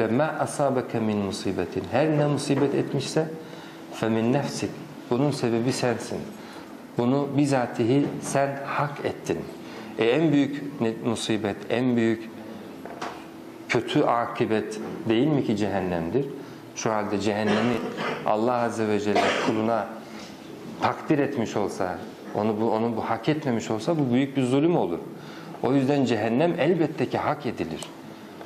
Ma asabeke min musibetin. Her ne musibet etmişse femin nefsik. Bunun sebebi sensin. Bunu bizatihi sen hak ettin. E en büyük musibet, en büyük kötü akibet değil mi ki cehennemdir? Şu halde cehennemi Allah Azze ve Celle kuluna takdir etmiş olsa, onu bu onu bu hak etmemiş olsa bu büyük bir zulüm olur. O yüzden cehennem elbette ki hak edilir.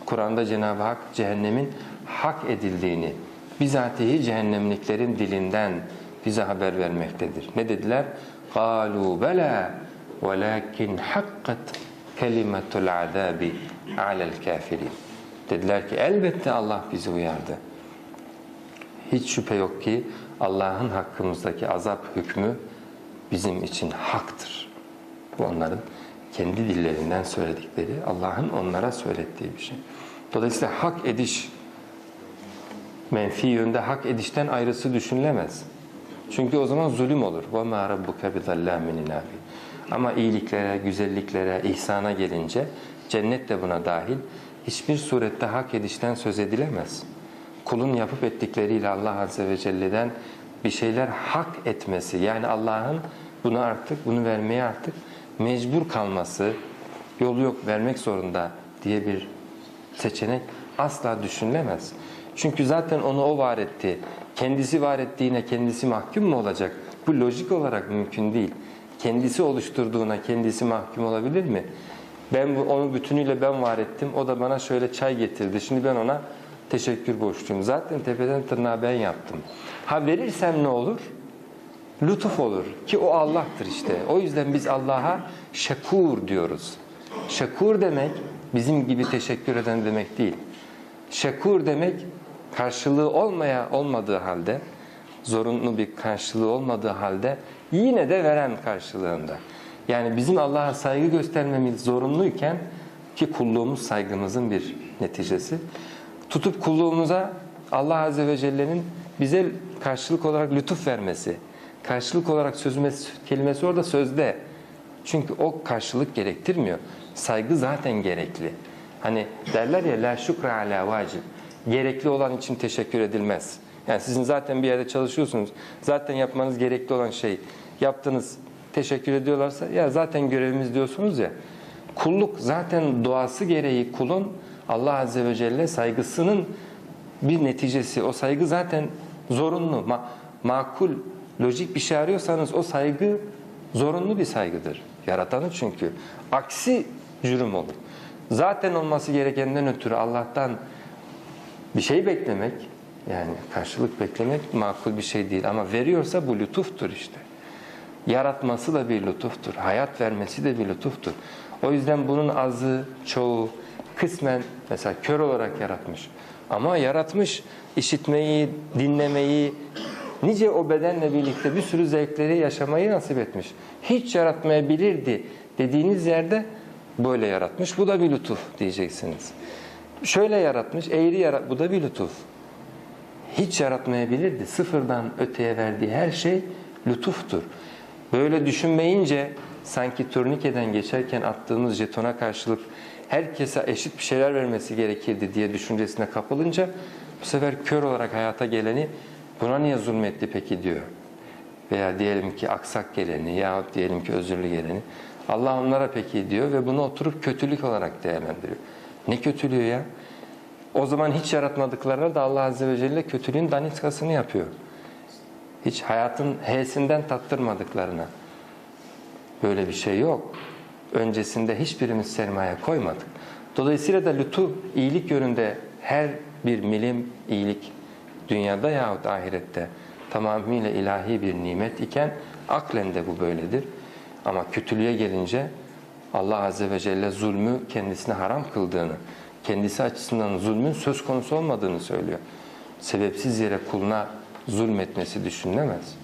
Kur'an'da Cenab-ı Hak cehennemin hak edildiğini bizatihi cehennemliklerin dilinden bize haber vermektedir. Ne dediler? قَالُوا بَلَا وَلَكِنْ حَقَّتْ كَلِمَةُ الْعَذَابِ عَلَى الْكَافِرِينَ Dediler ki elbette Allah bizi uyardı. Hiç şüphe yok ki Allah'ın hakkımızdaki azap hükmü bizim için haktır. Bu onların kendi dillerinden söyledikleri, Allah'ın onlara söylettiği bir şey. Dolayısıyla hak ediş, menfi yönde hak edişten ayrısı düşünülemez. Çünkü o zaman zulüm olur. وَمَا رَبُّكَ بِظَلَّامٍ لِلْعَبِيدِ Ama iyiliklere, güzelliklere, ihsana gelince cennet de buna dahil hiçbir surette hak edişten söz edilemez. Kulun yapıp ettikleriyle Allah Azze ve Celle'den bir şeyler hak etmesi yani Allah'ın bunu artık bunu vermeye artık mecbur kalması yolu yok vermek zorunda diye bir seçenek asla düşünülemez. Çünkü zaten onu o var etti. Kendisi var ettiğine kendisi mahkum mu olacak? Bu lojik olarak mümkün değil. Kendisi oluşturduğuna kendisi mahkum olabilir mi? Ben bu, onu bütünüyle ben var ettim. O da bana şöyle çay getirdi. Şimdi ben ona teşekkür borçluyum. Zaten tepeden tırnağa ben yaptım. Ha verirsem ne olur? Lütuf olur ki o Allah'tır işte. O yüzden biz Allah'a şekur diyoruz. Şekur demek bizim gibi teşekkür eden demek değil. Şekur demek karşılığı olmaya olmadığı halde, zorunlu bir karşılığı olmadığı halde yine de veren karşılığında. Yani bizim Allah'a saygı göstermemiz zorunluyken ki kulluğumuz saygımızın bir neticesi. Tutup kulluğumuza Allah Azze ve Celle'nin bize karşılık olarak lütuf vermesi, karşılık olarak sözümesi, kelimesi orada sözde. Çünkü o karşılık gerektirmiyor. Saygı zaten gerekli. Hani derler ya la şükre ala vacib. Gerekli olan için teşekkür edilmez. Yani sizin zaten bir yerde çalışıyorsunuz. Zaten yapmanız gerekli olan şey yaptınız teşekkür ediyorlarsa ya zaten görevimiz diyorsunuz ya. Kulluk zaten doğası gereği kulun Allah Azze ve Celle saygısının bir neticesi. O saygı zaten zorunlu, ma- makul, lojik bir şey arıyorsanız o saygı zorunlu bir saygıdır. Yaratanı çünkü. Aksi cürüm olur. Zaten olması gerekenden ötürü Allah'tan bir şey beklemek, yani karşılık beklemek makul bir şey değil. Ama veriyorsa bu lütuftur işte. Yaratması da bir lütuftur. Hayat vermesi de bir lütuftur. O yüzden bunun azı, çoğu, kısmen mesela kör olarak yaratmış. Ama yaratmış işitmeyi, dinlemeyi, nice o bedenle birlikte bir sürü zevkleri yaşamayı nasip etmiş. Hiç yaratmayabilirdi dediğiniz yerde böyle yaratmış. Bu da bir lütuf diyeceksiniz. Şöyle yaratmış, eğri yarat, bu da bir lütuf. Hiç yaratmayabilirdi. Sıfırdan öteye verdiği her şey lütuftur. Böyle düşünmeyince sanki turnikeden geçerken attığımız jetona karşılık herkese eşit bir şeyler vermesi gerekirdi diye düşüncesine kapılınca bu sefer kör olarak hayata geleni buna niye zulmetti peki diyor. Veya diyelim ki aksak geleni yahut diyelim ki özürlü geleni. Allah onlara peki diyor ve bunu oturup kötülük olarak değerlendiriyor. Ne kötülüğü ya? O zaman hiç yaratmadıklarına da Allah Azze ve Celle kötülüğün daniskasını yapıyor. Hiç hayatın H'sinden tattırmadıklarına. Böyle bir şey yok. Öncesinde hiçbirimiz sermaye koymadık. Dolayısıyla da lütuf, iyilik yönünde her bir milim iyilik dünyada yahut ahirette tamamıyla ilahi bir nimet iken aklen de bu böyledir. Ama kötülüğe gelince Allah Azze ve Celle zulmü kendisine haram kıldığını, kendisi açısından zulmün söz konusu olmadığını söylüyor. Sebepsiz yere kuluna zulmetmesi düşünülemez.